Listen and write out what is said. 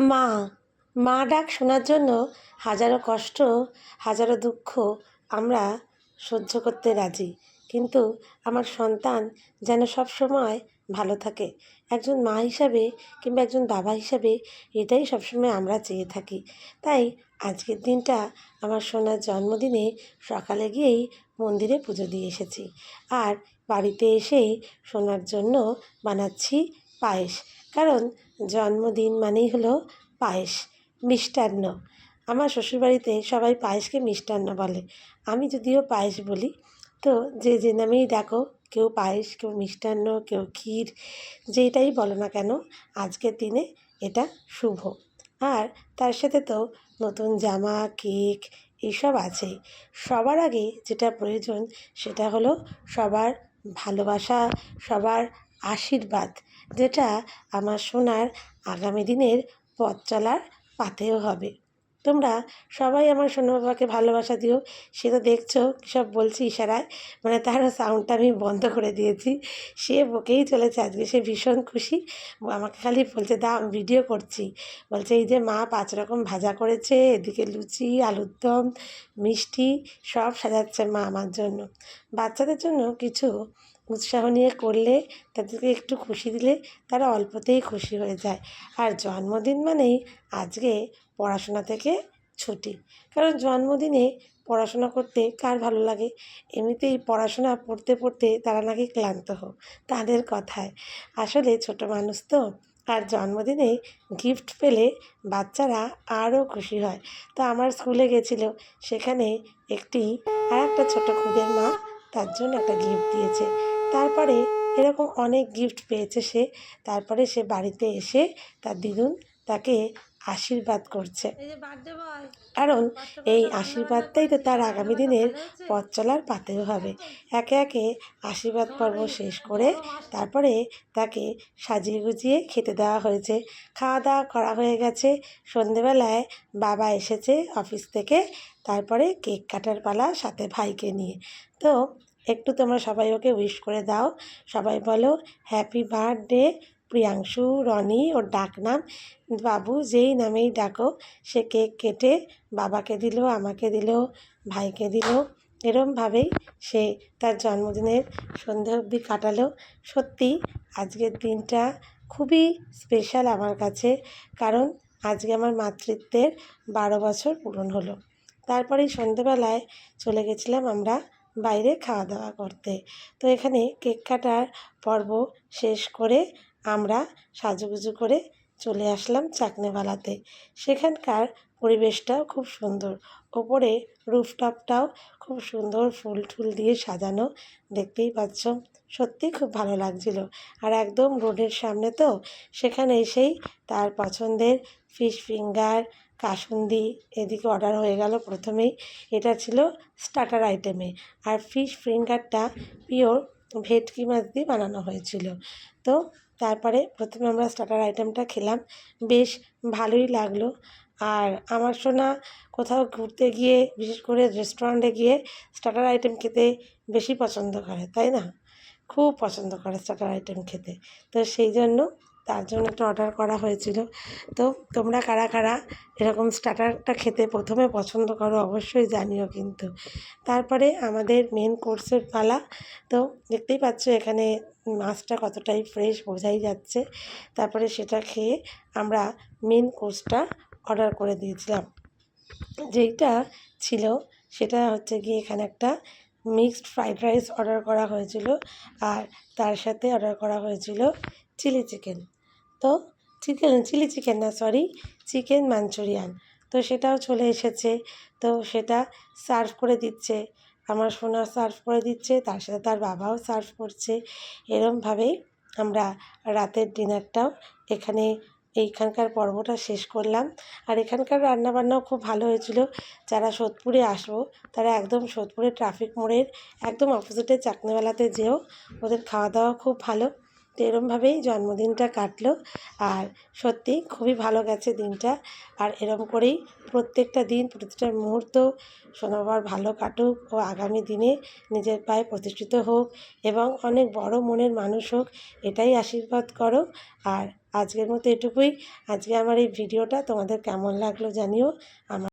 মা মা ডাক শোনার জন্য হাজারো কষ্ট, হাজারো দুঃখ আমরা সহ্য করতে রাজি। কিন্তু আমার সন্তান যেন সব সময় ভালো থাকে। একজন মা হিসাবে কিংবা একজন বাবা হিসাবে এটাই সবসময় আমরা চেয়ে থাকি। তাই আজকের দিনটা আমার সোনার জন্মদিনে সকালে গিয়েই মন্দিরে পুজো দিয়ে এসেছি। আর বাড়িতে এসেই সোনার জন্য বানাচ্ছি পায়েস। কারণ জন্মদিন মানেই হলো পায়েস, মিষ্টান্ন। আমার শ্বশুরবাড়িতে সবাই পায়েসকে মিষ্টান্ন বলে। আমি যদিও পায়েস বলি, তো যে যে নামেই ডাকো, কেউ পায়েস, কেউ মিষ্টান্ন, কেউ ক্ষীর যেটাই বলো না কেন, আজকের দিনে এটা শুভ। আর তার সাথে তো নতুন জামা, কেক, এসব আছেই। সবার আগে যেটা প্রয়োজন সেটা হলো সবার ভালোবাসা, সবার আশীর্বাদ। যেটা আমার সোনার আগামী দিনের পথ চলার পাথেয় হবে। তোমরা সবাই আমার সোনা বাবাকে ভালোবাসা দিও। সে তো দেখছ সব বলছি ইশারায়। মানে তার সাউন্ডটা আমি বন্ধ করে দিয়েছি। সে বকেই চলেছে আজকে। সে ভীষণ খুশি। আমাকে খালি বলছে দা আমি ভিডিও করছি। বলছে, এই যে মা পাঁচ রকম ভাজা করেছে, এদিকে লুচি, আলুর দম, মিষ্টি সব সাজাচ্ছে মা আমার জন্য। বাচ্চাদের জন্য কিছু উৎসাহ নিয়ে করলে তাদেরকে একটু খুশি দিলে তারা অল্পতেই খুশি হয়ে যায়। আর জন্মদিন মানেই আজকে পড়াশোনা থেকে ছুটি। কারণ জন্মদিনে পড়াশোনা করতে কার ভালো লাগে? এমনিতেই পড়াশোনা পড়তে পড়তে তারা নাকি ক্লান্ত হোক তাদের কথায়। আসলে ছোট মানুষ তো, আর জন্মদিনে গিফট পেলে বাচ্চারা আরও খুশি হয়। তো আমার স্কুলে গেছিল, সেখানে একটি আর একটা ছোটো খুদের মা তার জন্য একটা গিফট দিয়েছে। তারপরে এরকম অনেক গিফট পেয়েছে সে। তারপরে সে বাড়িতে এসে তার দিদুন তাকে আশীর্বাদ করছে। কারণ এই আশীর্বাদটাই তো তার আগামী দিনের পথ চলার পাতেও হবে। একে একে আশীর্বাদ পর্ব শেষ করে তারপরে তাকে সাজিয়ে গুজিয়ে খেতে দেওয়া হয়েছে। খাওয়া দাওয়া করা হয়ে গেছে। সন্ধেবেলায় বাবা এসেছে অফিস থেকে। তারপরে কেক কাটার পালা সাথে ভাইকে নিয়ে। তো একটু তোমরা সবাই ওকে উইশ করে দাও। সবাই বলো হ্যাপি বার্থডে প্রিয়াংশু রনি ওর ডাকনাম বাবু, যেই নামেই ডাকো, সে কেক কেটে বাবাকে দিল, আমাকে দিল, ভাইকে দিল। এরমভাবেই সে তার জন্মদিনের সন্ধে অবধি কাটালো। সত্যি, আজকের দিনটা খুবই স্পেশাল আমার কাছে, কারণ আজকে আমার মাতৃত্বের বারো বছর পূরণ হলো। তারপরেই সন্ধেবেলায় চলে গেছিলাম আমরা বাইরে খাওয়া দাওয়া করতে। তো এখানে কেক কাটার পর্ব শেষ করে আমরা সাজুগুজু করে চলে আসলাম চাকনেওয়ালাতে। সেখানকার পরিবেশটাও খুব সুন্দর। ওপরে রুফটপটাও খুব সুন্দর ফুল টুল দিয়ে সাজানো। দেখতেই পাচ্ছ, সত্যি খুব ভালো লাগছিল। আর একদম রোডের সামনে তো, সেখানে এসেই তার পছন্দের ফিশ ফিঙ্গার কাসুন্দি এদিকে অর্ডার হয়ে গেল। প্রথমেই এটা ছিল স্টার্টার আইটেমে আর ফিশ ফিঙ্গারটা পিওর ভেটকি মাছ দিয়ে বানানো হয়েছিল। তো তারপরে প্রথমে আমরা স্টার্টার আইটেমটা খেলাম। বেশ ভালোই লাগল। আর আমার শোনা কোথাও ঘুরতে গিয়ে, বিশেষ করে রেস্টুরেন্টে গিয়ে স্টার্টার আইটেম খেতে বেশি পছন্দ করে, তাই না? খুব পছন্দ করে স্টার্টার আইটেম খেতে। তো সেই জন্য তার জন্য একটা অর্ডার করা হয়েছিল। তো তোমরা কারা কারা এরকম স্টার্টারটা খেতে প্রথমে পছন্দ করো অবশ্যই জানিও কিন্তু। তারপরে আমাদের মেন কোর্সের পালা। তো দেখতেই পাচ্ছ এখানে মাছটা কতটাই ফ্রেশ বোঝাই যাচ্ছে। তারপরে সেটা খেয়ে আমরা মেন কোর্সটা অর্ডার করে দিয়েছিলাম। যেইটা ছিল সেটা হচ্ছে গিয়ে এখানে একটা মিক্সড ফ্রাইড রাইস অর্ডার করা হয়েছিল। আর তার সাথে অর্ডার করা হয়েছিল চিলি চিকেন তো চিকেন, চিলি চিকেন না সরি চিকেন মাঞ্চুরিয়ান। তো সেটাও চলে এসেছে। তো সেটা সার্ভ করে দিচ্ছে। আমার সোনা সার্ভ করে দিচ্ছে, তার সাথে তার বাবাও সার্ভ করছে। এরমভাবেই আমরা রাতের ডিনারটাও এখানে, এইখানকার পর্বটা শেষ করলাম। আর এখানকার রান্নাবান্নাও খুব ভালো হয়েছিল। যারা সোদপুরে আসব, তারা একদম সোদপুরে ট্রাফিক মোড়ের একদম অপোজিটে চাকনিওয়ালাতে যেও, ওদের খাওয়া দাওয়া খুব ভালো। তো এরমভাবেই জন্মদিনটা কাটলো। আর সত্যি খুবই ভালো গেছে দিনটা। আর এরম করেই প্রত্যেকটা দিন, প্রতিটা মুহূর্ত সোনাবার ভালো কাটুক ও আগামী দিনে নিজের পায়ে প্রতিষ্ঠিত হোক এবং অনেক বড় মনের মানুষ হোক, এটাই আশীর্বাদ করো। আর আজকের মতো এটুকুই। আজকে আমার এই ভিডিওটা তোমাদের কেমন লাগল জানিও। আমার